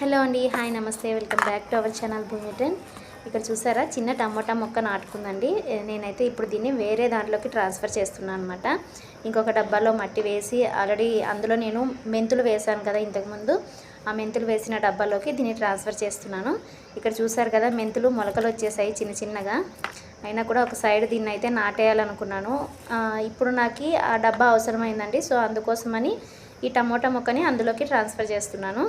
Hello అండి hi నమస్తే. Welcome back to our channel భూమిటన్ ఇక్కడ చూసారా చిన్న టమోటా మొక్క నాటుకుందండి. నేనైతే ఇప్పుడు దీన్ని వేరే దాంట్లోకి ట్రాన్స్ఫర్ చేస్తున్నాను అనమాట ఇంకొక డబ్బాలో మట్టి వేసి ఆల్రెడీ అందులో నేను మెంతులు వేశాను కదా ఇంతకుముందు. ఆ మెంతులు వేసిన డబ్బాలోకి దీన్ని ట్రాన్స్ఫర్ చేస్తున్నాను. ఇక్కడ చూసారు కదా మెంతులు మొలకలు వచ్చేసాయి చిన్న చిన్నగా. అయినా కూడా ఒక సైడ్ దీన్ని అయితే నాటేయాలనుకున్నాను. ఇప్పుడు నాకు ఆ డబ్బా అవసరమైందండి. సో అందుకోసమని ఈ టమోటా మొక్కని అందులోకి ట్రాన్స్ఫర్ చేస్తున్నాను.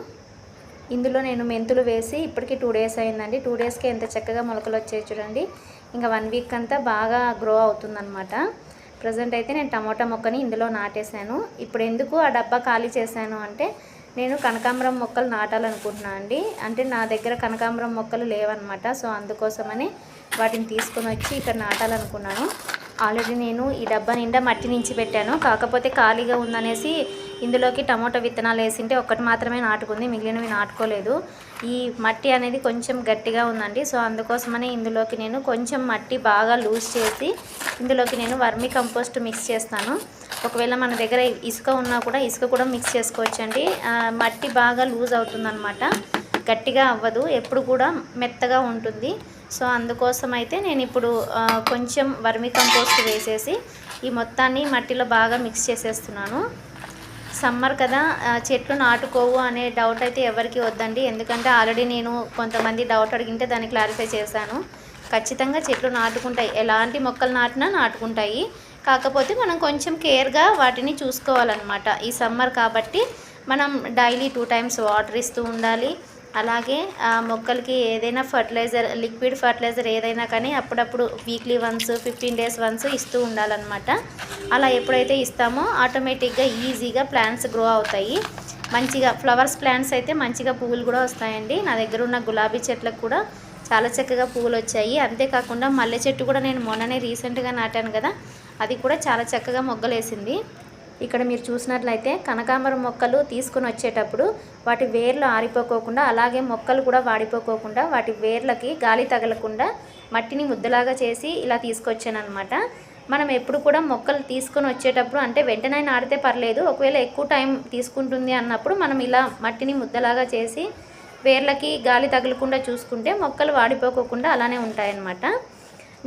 ఇందులో నేను మెంతులు వేసి ఇప్పటికి టూ డేస్ అయిందండి. టూ డేస్కి ఎంత చక్కగా మొలకలు వచ్చాయి చూడండి. ఇంకా వన్ వీక్ అంతా బాగా గ్రో అవుతుందన్నమాట. ప్రజెంట్ అయితే నేను టమోటా మొక్కని ఇందులో నాటేశాను. ఇప్పుడు ఎందుకు ఆ డబ్బా ఖాళీ చేశాను అంటే నేను కనకాంబరం మొక్కలు నాటాలనుకుంటున్నాను అండి. అంటే నా దగ్గర కనకాంబరం మొక్కలు లేవన్నమాట. సో అందుకోసమని వాటిని తీసుకొని వచ్చి ఇక్కడ నాటాలనుకున్నాను. ఆల్రెడీ నేను ఈ డబ్బా నిండా మట్టి నుంచి పెట్టాను. కాకపోతే ఖాళీగా ఉందనేసి ఇందులోకి టమోటో విత్తనాలు వేసింటే ఒక్కటి మాత్రమే నాటుకుంది. మిగిలినవి నాటుకోలేదు. ఈ మట్టి అనేది కొంచెం గట్టిగా ఉందండి. సో అందుకోసమనే ఇందులోకి నేను కొంచెం మట్టి బాగా లూజ్ చేసి ఇందులోకి నేను వర్మి కంపోస్ట్ మిక్స్ చేస్తాను. ఒకవేళ మన దగ్గర ఇసుక ఉన్నా కూడా ఇసుక కూడా మిక్స్ చేసుకోవచ్చండి. మట్టి బాగా లూజ్ అవుతుందన్నమాట. గట్టిగా అవ్వదు. ఎప్పుడు కూడా మెత్తగా ఉంటుంది. సో అందుకోసం అయితే నేను ఇప్పుడు కొంచెం వర్మి కంపోస్ట్ వేసేసి ఈ మొత్తాన్ని మట్టిలో బాగా మిక్స్ చేసేస్తున్నాను. సమ్మర్ కదా చెట్లు నాటుకోవు అనే డౌట్ అయితే ఎవరికి వద్దండి. ఎందుకంటే ఆల్రెడీ నేను కొంతమంది డౌట్ అడిగింటే దాన్ని క్లారిఫై చేశాను. ఖచ్చితంగా చెట్లు నాటుకుంటాయి. ఎలాంటి మొక్కలు నాటినా నాటుకుంటాయి. కాకపోతే మనం కొంచెం కేర్గా వాటిని చూసుకోవాలన్నమాట. ఈ సమ్మర్ కాబట్టి మనం డైలీ టూ టైమ్స్ వాటర్ ఇస్తూ ఉండాలి. అలాగే ఆ మొక్కలకి ఏదైనా ఫర్టిలైజర్ లిక్విడ్ ఫర్టిలైజర్ ఏదైనా కానీ అప్పుడప్పుడు weekly once fifteen days once ఇస్తూ ఉండాలన్నమాట. అలా ఎప్పుడైతే ఇస్తామో ఆటోమేటిక్గా ఈజీగా ప్లాంట్స్ గ్రో అవుతాయి. మంచిగా ఫ్లవర్స్ ప్లాంట్స్ అయితే మంచిగా పువ్వులు కూడా వస్తాయండి. నా దగ్గర ఉన్న గులాబీ చెట్లకు కూడా చాలా చక్కగా పువ్వులు వచ్చాయి. అంతేకాకుండా మల్లె చెట్టు కూడా నేను మొన్ననే రీసెంట్గా నాటాను కదా అది కూడా చాలా చక్కగా మొగ్గలేసింది. ఇక్కడ మీరు చూసినట్లయితే కనకాంబరం మొక్కలు తీసుకొని వచ్చేటప్పుడు వాటి వేర్లు ఆరిపోకోకుండా అలాగే మొక్కలు కూడా వాడిపోకోకుండా వాటి వేర్లకి గాలి తగలకుండా మట్టిని ముద్దలాగా చేసి ఇలా తీసుకొచ్చాను అనమాట మనం ఎప్పుడు కూడా మొక్కలు తీసుకొని వచ్చేటప్పుడు అంటే వెంటనే నాటితే పర్లేదు ఒకవేళ ఎక్కువ టైం తీసుకుంటుంది అన్నప్పుడు మనం ఇలా మట్టిని ముద్దలాగా చేసి వేర్లకి గాలి తగలకుండా చూసుకుంటే మొక్కలు వాడిపోకోకుండా అలానే ఉంటాయన్నమాట.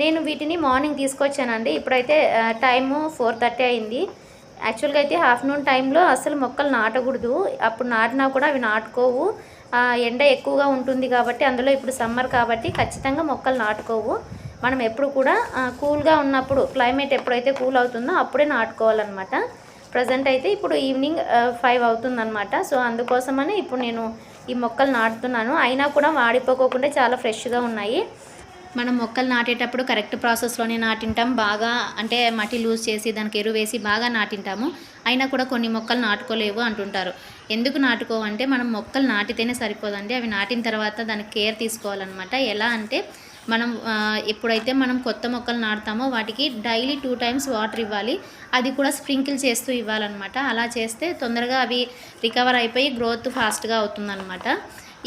నేను వీటిని మార్నింగ్ తీసుకొచ్చానండి. ఇప్పుడైతే టైము ఫోర్ థర్టీ అయింది. యాక్చువల్గా అయితే ఆఫ్టర్నూన్ టైంలో అసలు మొక్కలు నాటకూడదు. అప్పుడు నాటినా కూడా అవి నాటుకోవు. ఆ, ఎండ ఎక్కువగా ఉంటుంది కాబట్టి అందులో ఇప్పుడు సమ్మర్ కాబట్టి ఖచ్చితంగా మొక్కలు నాటుకోవు. మనం ఎప్పుడు కూడా కూల్గా ఉన్నప్పుడు క్లైమేట్ ఎప్పుడైతే కూల్ అవుతుందో అప్పుడే నాటుకోవాలన్నమాట. ప్రజెంట్ అయితే ఇప్పుడు ఈవినింగ్ ఫైవ్ అవుతుందన్నమాట. సో అందుకోసమని ఇప్పుడు నేను ఈ మొక్కలు నాటుతున్నాను. అయినా కూడా వాడిపోకోకుండా చాలా ఫ్రెష్గా ఉన్నాయి. మనం మొక్కలు నాటేటప్పుడు కరెక్ట్ ప్రాసెస్లోనే నాటింటాం. బాగా అంటే మట్టి లూజ్ చేసి దానికి ఎరువు వేసి బాగా నాటింటాము. అయినా కూడా కొన్ని మొక్కలు నాటుకోలేవు అంటుంటారు. ఎందుకు నాటుకోవంటే మనం మొక్కలు నాటితేనే సరిపోదండి. అవి నాటిన తర్వాత దానికి కేర్ తీసుకోవాలన్నమాట. ఎలా అంటే మనం ఎప్పుడైతే మనం కొత్త మొక్కలు నాటుతామో వాటికి డైలీ టూ టైమ్స్ వాటర్ ఇవ్వాలి. అది కూడా స్ప్రింకిల్ చేస్తూ ఇవ్వాలన్నమాట. అలా చేస్తే తొందరగా అవి రికవర్ అయిపోయి గ్రోత్ ఫాస్ట్గా అవుతుందన్నమాట.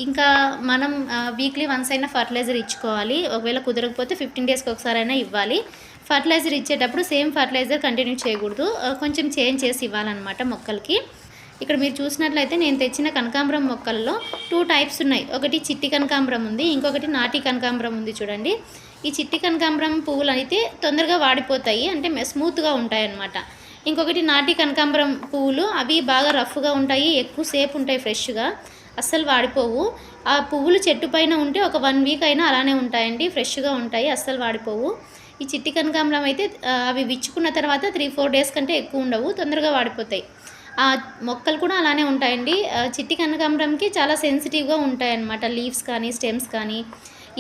ఇంకా మనం వీక్లీ వన్స్ అయినా ఫర్టిలైజర్ ఇచ్చుకోవాలి. ఒకవేళ కుదరకపోతే ఫిఫ్టీన్ డేస్కి ఒకసారి అయినా ఇవ్వాలి. ఫర్టిలైజర్ ఇచ్చేటప్పుడు సేమ్ ఫర్టిలైజర్ కంటిన్యూ చేయకూడదు. కొంచెం చేంజ్ చేసి ఇవ్వాలన్నమాట మొక్కలకి. ఇక్కడ మీరు చూసినట్లయితే నేను తెచ్చిన కనకాంబరం మొక్కల్లో టూ టైప్స్ ఉన్నాయి. ఒకటి చిట్టి కనకాంబరం ఉంది ఇంకొకటి నాటి కనకాంబరం ఉంది చూడండి. ఈ చిట్టి కనకాంబరం పువ్వులు అయితే తొందరగా వాడిపోతాయి అంటే స్మూత్గా ఉంటాయి అన్నమాట ఇంకొకటి నాటి కనకాంబరం పువ్వులు అవి బాగా రఫ్గా ఉంటాయి ఎక్కువసేపు ఉంటాయి ఫ్రెష్గా అస్సలు వాడిపోవు. ఆ పువ్వులు చెట్టు పైన ఉంటే ఒక వన్ వీక్ అయినా అలానే ఉంటాయండి ఫ్రెష్గా ఉంటాయి అస్సలు వాడిపోవు. ఈ చిట్టి కనకాంబరం అయితే అవి విచ్చుకున్న తర్వాత త్రీ ఫోర్ డేస్ కంటే ఎక్కువ ఉండవు తొందరగా వాడిపోతాయి. ఆ మొక్కలు కూడా అలానే ఉంటాయండి. చిట్టి కనకాంబరంకి చాలా సెన్సిటివ్గా ఉంటాయన్నమాట లీవ్స్ కానీ స్టెమ్స్ కానీ.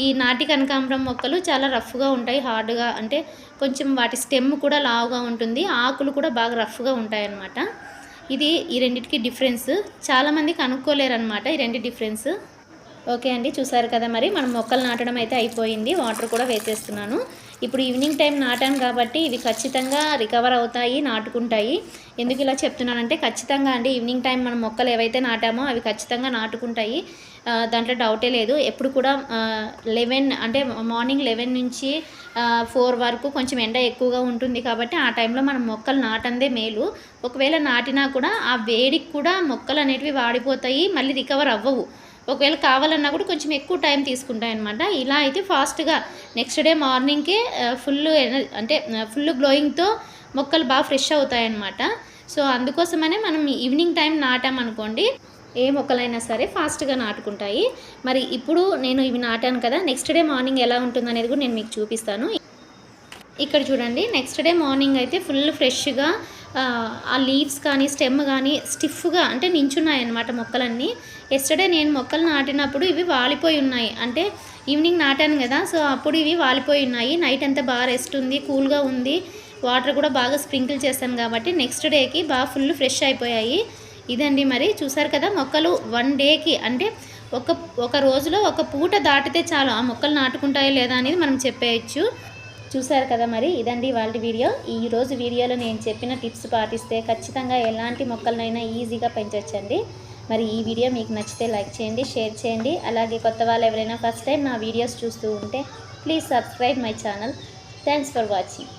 ఈ నాటి కనకాంబరం మొక్కలు చాలా రఫ్గా ఉంటాయి హార్డ్గా అంటే కొంచెం వాటి స్టెమ్ కూడా లావుగా ఉంటుంది ఆకులు కూడా బాగా రఫ్గా ఉంటాయి అన్నమాట ఇది ఈ రెండింటికి డిఫరెన్స్ చాలామంది కనుక్కోలేరు అనమాట ఈ రెండు డిఫరెన్స్ ఓకే అండి చూసారు కదా మరి? మనం మొక్కలు నాటడం అయితే అయిపోయింది. వాటర్ కూడా వేసేస్తున్నాను. ఇప్పుడు ఈవినింగ్ టైం నాటాను కాబట్టి ఇవి ఖచ్చితంగా రికవర్ అవుతాయి నాటుకుంటాయి. ఎందుకు ఇలా చెప్తున్నానంటే ఖచ్చితంగా అండి ఈవినింగ్ టైం మనం మొక్కలు ఏవైతే నాటామో అవి ఖచ్చితంగా నాటుకుంటాయి. దాంట్లో డౌటే లేదు. ఎప్పుడు కూడా లెవెన్ అంటే మార్నింగ్ లెవెన్ నుంచి ఫోర్ వరకు కొంచెం ఎండ ఎక్కువగా ఉంటుంది కాబట్టి ఆ టైంలో మనం మొక్కలు నాటందే మేలు. ఒకవేళ నాటినా కూడా ఆ వేడికి కూడా మొక్కలు అనేటివి వాడిపోతాయి మళ్ళీ రికవర్ అవ్వవు. ఒకవేళ కావాలన్నా కూడా కొంచెం ఎక్కువ టైం తీసుకుంటాయి అనమాట ఇలా అయితే ఫాస్ట్గా నెక్స్ట్ డే మార్నింగ్కే ఫుల్ అంటే ఫుల్ గ్లోయింగ్తో మొక్కలు బాగా ఫ్రెష్ అవుతాయి అన్నమాట సో అందుకోసమనే మనం ఈవినింగ్ టైం నాటామనుకోండి ఏ మొక్కలైనా సరే ఫాస్ట్గా నాటుకుంటాయి. మరి ఇప్పుడు నేను ఇవి నాటాను కదా నెక్స్ట్ డే మార్నింగ్ ఎలా ఉంటుందనేది కూడా నేను మీకు చూపిస్తాను. ఇక్కడ చూడండి నెక్స్ట్ డే మార్నింగ్ అయితే ఫుల్ ఫ్రెష్గా ఆ లీవ్స్ కానీ స్టెమ్ కానీ స్టిఫ్గా అంటే నించున్నాయన్నమాట మొక్కలన్నీ. ఎస్టర్డే నేను మొక్కలు నాటినప్పుడు ఇవి వాలిపోయి ఉన్నాయి. అంటే ఈవినింగ్ నాటాను కదా సో అప్పుడు ఇవి వాలిపోయి ఉన్నాయి. నైట్ అంతా బాగా రెస్ట్ ఉంది కూల్గా ఉంది. వాటర్ కూడా బాగా స్ప్రింకిల్ చేశాను కాబట్టి నెక్స్ట్ డేకి బాగా ఫుల్ ఫ్రెష్ అయిపోయాయి. ఇదండి మరి. చూసారు కదా మొక్కలు వన్ డేకి అంటే ఒక ఒక రోజులో ఒక పూట దాటితే చాలు. ఆ మొక్కలు నాటుకుంటాయో లేదా అనేది మనం చెప్పేయచ్చు. చూసారు కదా మరి? ఇదండి వాళ్ళ వీడియో. ఈ రోజు వీడియోలో నేను చెప్పిన టిప్స్ పాటిస్తే ఖచ్చితంగా ఎలాంటి మొక్కలనైనా ఈజీగా పెంచవచ్చండి మరి ఈ వీడియో మీకు నచ్చితే లైక్ చేయండి షేర్ చేయండి. అలాగే కొత్త వాళ్ళు ఎవరైనా ఫస్ట్ టైం నా వీడియోస్ చూస్తూ ఉంటే please subscribe my channel. Thanks for watching.